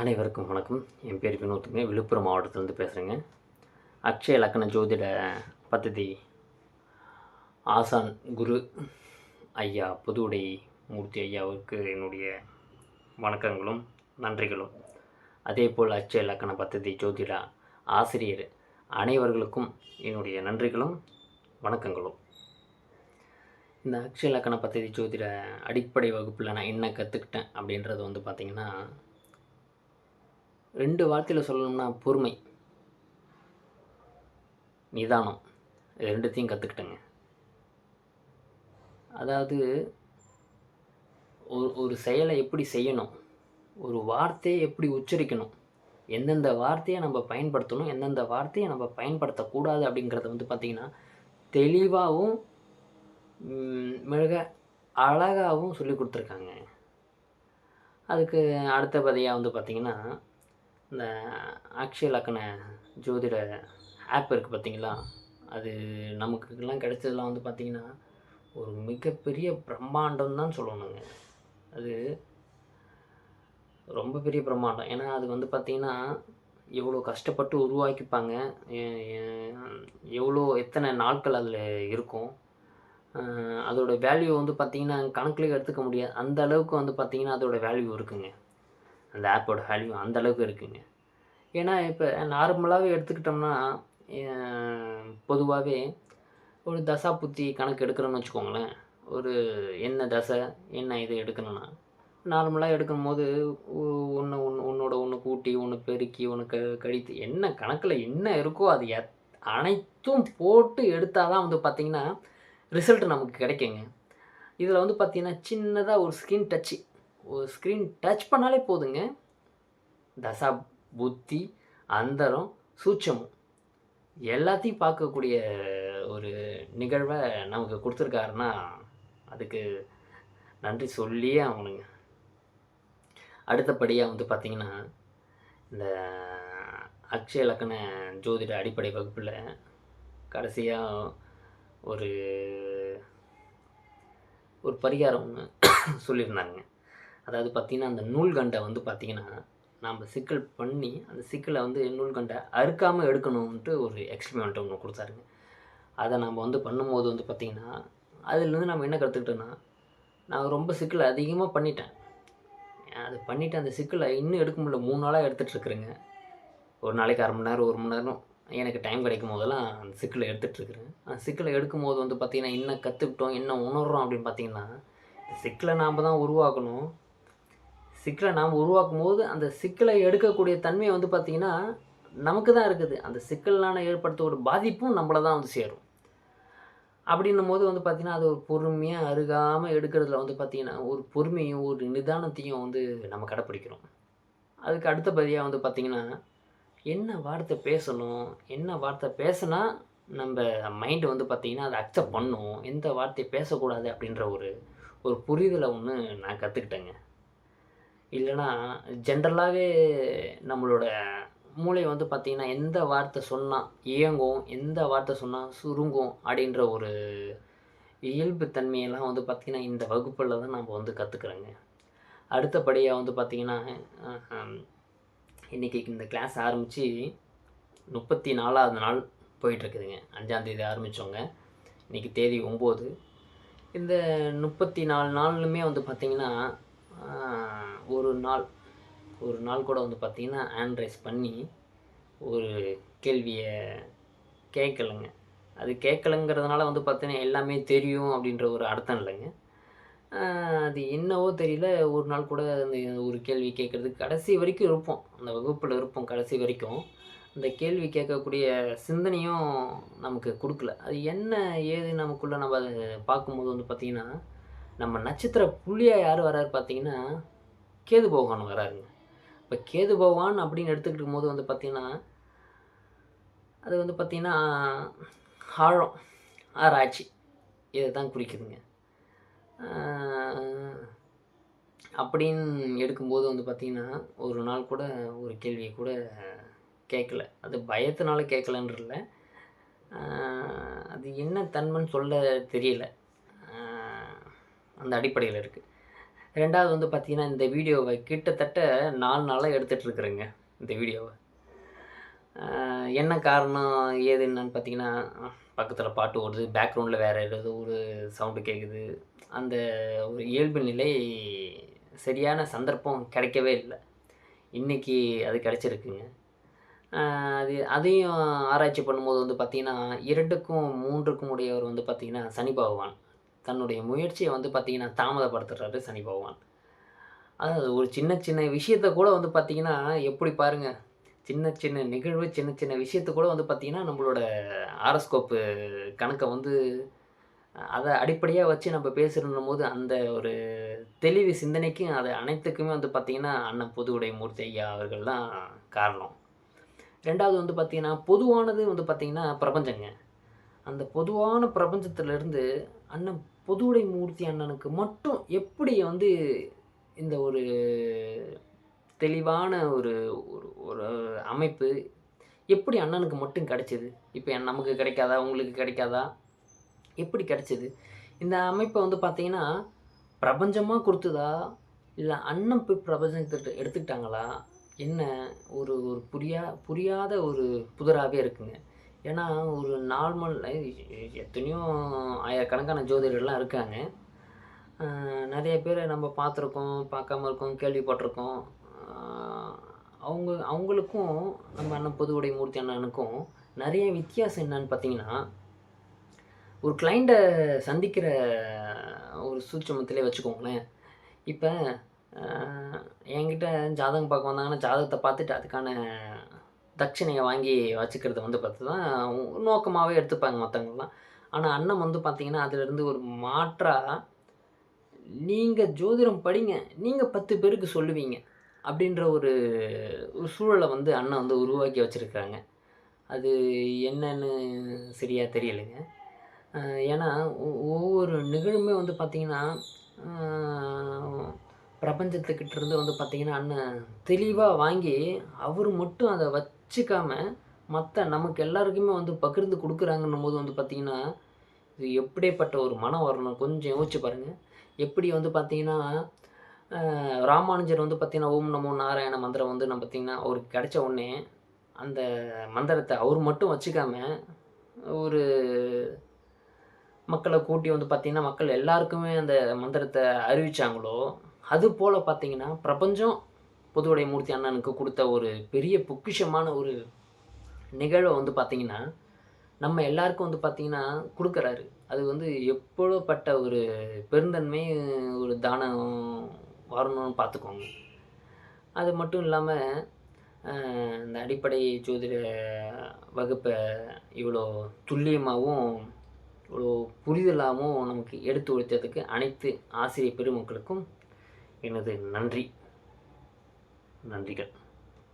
அனைவருக்கும் வணக்கம். என் பேர் வினோத்துங்க. விழுப்புரம் மாவட்டத்திலேருந்து பேசுகிறேங்க அக்ஷய லக்கண ஜோதிட பத்ததி ஆசான் குரு ஐயா புது உடை மூர்த்தி ஐயாவுக்கு என்னுடைய வணக்கங்களும் நன்றிகளும். அதே போல் அக்ஷய லக்கண பத்ததி ஜோதிட ஆசிரியர் அனைவர்களுக்கும் என்னுடைய நன்றிகளும் வணக்கங்களும். இந்த அக்ஷய லக்கண பத்ததி ஜோதிட அடிப்படை வகுப்பில் நான் என்ன கற்றுக்கிட்டேன் அப்படின்றது வந்து பார்த்திங்கன்னா ரெண்டு வார்த்தையில் சொல்லணும்னா பொறுமை. நிதானம். இது ரெண்டுத்தையும் கற்றுக்கிட்டேங்க அதாவது ஒரு ஒரு செயலை எப்படி செய்யணும்? ஒரு வார்த்தையை எப்படி உச்சரிக்கணும்? எந்தெந்த வார்த்தையை நம்ம பயன்படுத்தணும்? எந்தெந்த வார்த்தையை நம்ம பயன்படுத்தக்கூடாது அப்படிங்கிறத வந்து பார்த்திங்கன்னா தெளிவாகவும் மிக அழகாகவும் சொல்லி கொடுத்துருக்காங்க. அதுக்கு அடுத்தபடியாக வந்து பார்த்திங்கன்னா இந்த அக்ஷய லக்கண ஜோதிட ஆப் இருக்குது பார்த்தீங்களா? அது நமக்குலாம் கிடைச்சதெல்லாம் வந்து பார்த்திங்கன்னா ஒரு மிகப்பெரிய பிரம்மாண்டம் தான் சொல்லணுங்க. அது ரொம்ப பெரிய பிரம்மாண்டம். ஏன்னா அது வந்து பார்த்திங்கன்னா எவ்வளோ கஷ்டப்பட்டு உருவாக்கிப்பாங்க எவ்வளோ எத்தனை நாட்கள் அதில் இருக்கும். அதோடய அதோட வேல்யூ வந்து பார்த்திங்கன்னா கணக்கில் எடுத்துக்க முடியாது. அந்த அளவுக்கு வந்து பார்த்திங்கன்னா அதோடய வேல்யூ இருக்குங்க. அந்த ஆப்போட வேல்யூ அந்தளவுக்கு இருக்குங்க. ஏன்னா இப்போ நார்மலாகவே எடுத்துக்கிட்டோம்னா பொதுவாகவே ஒரு தசா புத்தி கணக்கு எடுக்கிறோன்னு வச்சுக்கோங்களேன். ஒரு என்ன தசை என்ன இது எடுக்கணும்னா நார்மலாக எடுக்கும் போது ஒன்று ஒன்று உன்னோட ஒன்று கூட்டி ஒன்று பெருக்கி ஒன்று க கழித்து என்ன கணக்கில் என்ன இருக்கோ அது எத் அனைத்தும் போட்டு எடுத்தால் தான் வந்து பார்த்திங்கன்னா ரிசல்ட் நமக்கு கிடைக்குங்க. இதில் வந்து பார்த்திங்கன்னா சின்னதாக ஒரு ஸ்கின் டச்சு ஒரு ஸ்க்ரீன் டச் பண்ணாலே போதுங்க. தசா புத்தி அந்தரம் சூட்சமும். எல்லாத்தையும் பார்க்கக்கூடிய ஒரு நிகழ்வை நமக்கு கொடுத்துருக்காருன்னா அதுக்கு நன்றி சொல்லியே ஆகணுங்க. அடுத்தபடியாக வந்து பார்த்திங்கன்னா இந்த அக்ஷய லக்கண ஜோதிட அடிப்படை வகுப்பில் கடைசியாக ஒரு ஒரு பரிகாரம் ஒன்று சொல்லியிருந்தாங்க அதாவது பார்த்திங்கன்னா அந்த நூல்கண்டை வந்து பார்த்திங்கன்னா நாம் சிக்கல் பண்ணி அந்த சிக்கலை வந்து நூல்கண்டை அறுக்காமல் எடுக்கணுன்ட்டு ஒரு எக்ஸ்பிரிமெண்ட் ஒன்று கொடுத்தாருங்க. அதை நம்ம வந்து பண்ணும்போது வந்து பார்த்திங்கன்னா அதுலேருந்து நம்ம என்ன கற்றுக்கிட்டோன்னா நான் ரொம்ப சிக்கலை அதிகமாக பண்ணிட்டேன். அது பண்ணிவிட்டு அந்த சிக்கலை இன்னும் எடுக்க முடியல. மூணு நாளாக எடுத்துகிட்ருக்குறேங்க ஒரு நாளைக்கு அரை மணி நேரம் ஒரு மணி நேரம். எனக்கு டைம் கிடைக்கும் போதெல்லாம் அந்த சிக்கலை எடுத்துகிட்ருக்குறேன் அந்த சிக்கலை எடுக்கும் போது வந்து பார்த்திங்கன்னா இன்னும் கற்றுக்கிட்டோம் என்ன உணர்றோம் அப்படின்னு பார்த்தீங்கன்னா இந்த சிக்கலை நாம் தான் உருவாக்கணும். சிக்கலை நாம் உருவாக்கும் போது அந்த சிக்கலை எடுக்கக்கூடிய தன்மை வந்து பார்த்திங்கன்னா நமக்கு தான் இருக்குது. அந்த சிக்கலான ஏற்படுத்த ஒரு பாதிப்பும் நம்மளை தான் வந்து சேரும். அப்படின்னும் போது வந்து பார்த்திங்கன்னா அது ஒரு பொறுமையாக அருகாமல் எடுக்கிறதுல வந்து பார்த்திங்கன்னா ஒரு பொறுமையும் ஒரு நிதானத்தையும் வந்து நம்ம கடைப்பிடிக்கிறோம். அதுக்கு அடுத்தபடியாக வந்து பார்த்திங்கன்னா என்ன வார்த்தை பேசணும் என்ன வார்த்தை பேசினா நம்ம மைண்டு வந்து பார்த்திங்கன்னா அதை அக்செப்ட் பண்ணும் எந்த வார்த்தையை பேசக்கூடாது அப்படின்ற ஒரு ஒரு புரிதலை ஒன்று நான் கற்றுக்கிட்டேங்க இல்லைன்னா ஜென்ரலாகவே நம்மளோட மூளை வந்து பார்த்திங்கன்னா எந்த வார்த்தை சொன்னால் இயங்கும் எந்த வார்த்தை சொன்னால் சுருங்கும் அப்படின்ற ஒரு இயல்பு தன்மையெல்லாம் வந்து பார்த்திங்கன்னா இந்த வகுப்பில் தான் நம்ம வந்து கற்றுக்குறோங்க அடுத்தபடியாக வந்து பார்த்திங்கன்னா இன்றைக்கி இந்த கிளாஸ் ஆரம்பித்து முப்பத்தி நாலாவது நாள் போயிட்டுருக்குதுங்க. அஞ்சாந்தேதி ஆரம்பித்தோங்க இன்றைக்கி தேதி ஒம்பது. இந்த முப்பத்தி நாலு நாளுமே வந்து பார்த்திங்கன்னா ஒரு நாள் ஒரு நாள் கூட வந்து பார்த்திங்கன்னா ஹேண்ட் ரைஸ் பண்ணி ஒரு கேள்வியை கேட்கலைங்க. அது கேட்கலங்கிறதுனால வந்து பார்த்தீங்கன்னா எல்லாமே தெரியும் அப்படின்ற ஒரு அர்த்தம் இல்லைங்க. அது என்னவோ தெரியல. ஒரு நாள் கூட அந்த ஒரு கேள்வி கேட்குறதுக்கு கடைசி வரைக்கும் இருப்போம். அந்த வகுப்பில் இருப்போம் கடைசி வரைக்கும். அந்த கேள்வி கேட்கக்கூடிய சிந்தனையும் நமக்கு கொடுக்கல. அது என்ன ஏது நமக்குள்ளே நம்ம அதை பார்க்கும்போது வந்து பார்த்திங்கன்னா நம்ம நட்சத்திர புள்ளியாக யார் வராரு பார்த்தீங்கன்னா கேது பகவான் வராருங்க. இப்போ கேது பகவான் அப்படின்னு எடுத்துக்கிட்டு போது வந்து பார்த்திங்கன்னா அது வந்து பார்த்திங்கன்னா ஆழம் ஆராய்ச்சி இதை தான் குறிக்குதுங்க. அப்படின்னு எடுக்கும்போது வந்து பார்த்திங்கன்னா ஒரு நாள் கூட ஒரு கேள்வியை கூட கேட்கல அது பயத்தினால கேட்கலன்றல அது என்ன தன்மைன்னு சொல்ல தெரியல. அந்த அடிப்படையில் இருக்குது ரெண்டாவது வந்து பார்த்திங்கன்னா இந்த வீடியோவை கிட்டத்தட்ட நாலு நாளாக எடுத்துகிட்ருக்குறேங்க இந்த வீடியோவை. என்ன காரணம் ஏது என்னன்னு பார்த்தீங்கன்னா பக்கத்தில் பாட்டு ஓடுது பேக்ரவுண்டில் வேறு ஏதாவது ஒரு சவுண்டு கேட்குது அந்த ஒரு இயல்பு நிலை சரியான சந்தர்ப்பம் கிடைக்கவே இல்லை. இன்றைக்கி அது கிடச்சிருக்குங்க. அது அதையும் ஆராய்ச்சி பண்ணும்போது வந்து பார்த்திங்கன்னா இரண்டுக்கும் மூன்றுக்கும் உடையவர் வந்து பார்த்திங்கன்னா சனி பகவான். தன்னுடைய முயற்சியை வந்து பார்த்திங்கன்னா தாமதப்படுத்துறாரு சனி பகவான். அதாவது ஒரு சின்ன சின்ன விஷயத்தை கூட வந்து பார்த்திங்கன்னா எப்படி பாருங்கள் சின்ன சின்ன நிகழ்வு சின்ன சின்ன விஷயத்தை கூட வந்து பார்த்திங்கன்னா நம்மளோட ஆரஸ்கோப்பு கணக்கை வந்து அதை அடிப்படையாக வச்சு நம்ம பேசுகிறோம் போது அந்த ஒரு தெளிவு சிந்தனைக்கும் அது அனைத்துக்குமே வந்து பார்த்திங்கன்னா அண்ணன் பொதுவுடை மூர்த்தி ஐயா அவர்கள் தான் காரணம். ரெண்டாவது வந்து பார்த்திங்கன்னா பொதுவானது வந்து பார்த்திங்கன்னா பிரபஞ்சங்க. அந்த பொதுவான பிரபஞ்சத்திலேருந்து அண்ணன் பொதுவுடை மூர்த்தி அண்ணனுக்கு மட்டும் எப்படி வந்து இந்த ஒரு தெளிவான ஒரு ஒரு ஒரு அமைப்பு எப்படி அண்ணனுக்கு மட்டும் கிடைச்சிது? இப்போ நமக்கு கிடைக்காதா? உங்களுக்கு கிடைக்காதா? எப்படி கிடைச்சிது? இந்த அமைப்பை வந்து பார்த்தீங்கன்னா பிரபஞ்சமாக கொடுத்ததா? இல்லை அண்ணன் போய் பிரபஞ்சத்தை எடுத்துக்கிட்டாங்களா? என்ன ஒரு ஒரு புரியா புரியாத ஒரு புதராகவே இருக்குங்க. ஏன்னா ஒரு நார்மல் எத்தனையோ ஆயிரக்கணக்கான ஜோதிடர்லாம் இருக்காங்க. நிறைய பேரை நம்ம பார்த்துருக்கோம் பார்க்காம இருக்கோம் கேள்விப்பட்டிருக்கோம். அவங்க அவங்களுக்கும் நம்ம அண்ணன் பொதுவுடை மூர்த்தி அண்ணனுக்கும் நிறைய வித்தியாசம் என்னன்னு பார்த்தீங்கன்னா ஒரு கிளைண்ட்டை சந்திக்கிற ஒரு சூட்சமத்திலே வச்சுக்கோங்களேன். இப்போ என்கிட்ட ஜாதகம் பார்க்க வந்தாங்கன்னா ஜாதகத்தை பார்த்துட்டு அதுக்கான தட்சிணையை வாங்கி வச்சுக்கிறத வந்து பார்த்து தான் நோக்கமாகவே எடுத்துப்பாங்க மற்றவங்களாம் ஆனால் அண்ணன் வந்து பார்த்தீங்கன்னா அதுலேருந்து ஒரு மாற்றாக நீங்கள் ஜோதிடம் படிங்க நீங்கள் பத்து பேருக்கு சொல்லுவீங்க அப்படின்ற ஒரு ஒரு சூழலை வந்து அண்ணன் வந்து உருவாக்கி வச்சுருக்காங்க அது என்னன்னு சரியாக தெரியலைங்க. ஏன்னா ஒவ்வொரு நிகழ்வுமே வந்து பார்த்திங்கன்னா பிரபஞ்சத்துக்கிட்ட இருந்து வந்து பார்த்திங்கன்னா அண்ணன் தெளிவாக வாங்கி அவர் மட்டும் அதை வச்சுக்காம மற்ற நமக்கு எல்லாருக்குமே வந்து பகிர்ந்து கொடுக்குறாங்கன்னும் போது வந்து பார்த்திங்கன்னா இது எப்படிப்பட்ட ஒரு மனம் வரணும்? கொஞ்சம் யோசிச்சு பாருங்கள் எப்படி வந்து பார்த்திங்கன்னா ராமானுஜர் வந்து பார்த்திங்கன்னா ஓம் நமோ நாராயண மந்திரம் வந்து நம்ம பார்த்திங்கன்னா அவருக்கு கிடைச்ச உடனே அந்த மந்திரத்தை அவர் மட்டும் வச்சுக்காம ஒரு மக்களை கூட்டி வந்து பார்த்திங்கன்னா மக்கள் எல்லாருக்குமே அந்த மந்திரத்தை அறிவித்தாங்களோ அது போல் பார்த்திங்கன்னா பிரபஞ்சம் பொதுவுடை மூர்த்தி அண்ணனுக்கு கொடுத்த ஒரு பெரிய பொக்கிஷமான ஒரு நிகழ்வை வந்து பார்த்திங்கன்னா நம்ம எல்லாருக்கும் வந்து பார்த்திங்கன்னா கொடுக்குறாரு. அது வந்து எப்பொழுதுப்பட்ட ஒரு பெருந்தன்மை ஒரு தானம் வரணும்னு பார்த்துக்கோங்க அது மட்டும் இல்லாமல் இந்த அடிப்படை ஜோதிட வகுப்பை இவ்வளோ துல்லியமாகவும் இவ்வளோ புரிதலாகவும் நமக்கு எடுத்து உழைத்ததுக்கு அனைத்து ஆசிரியர் பெருமக்களுக்கும் எனது நன்றி. நன்றிகள்.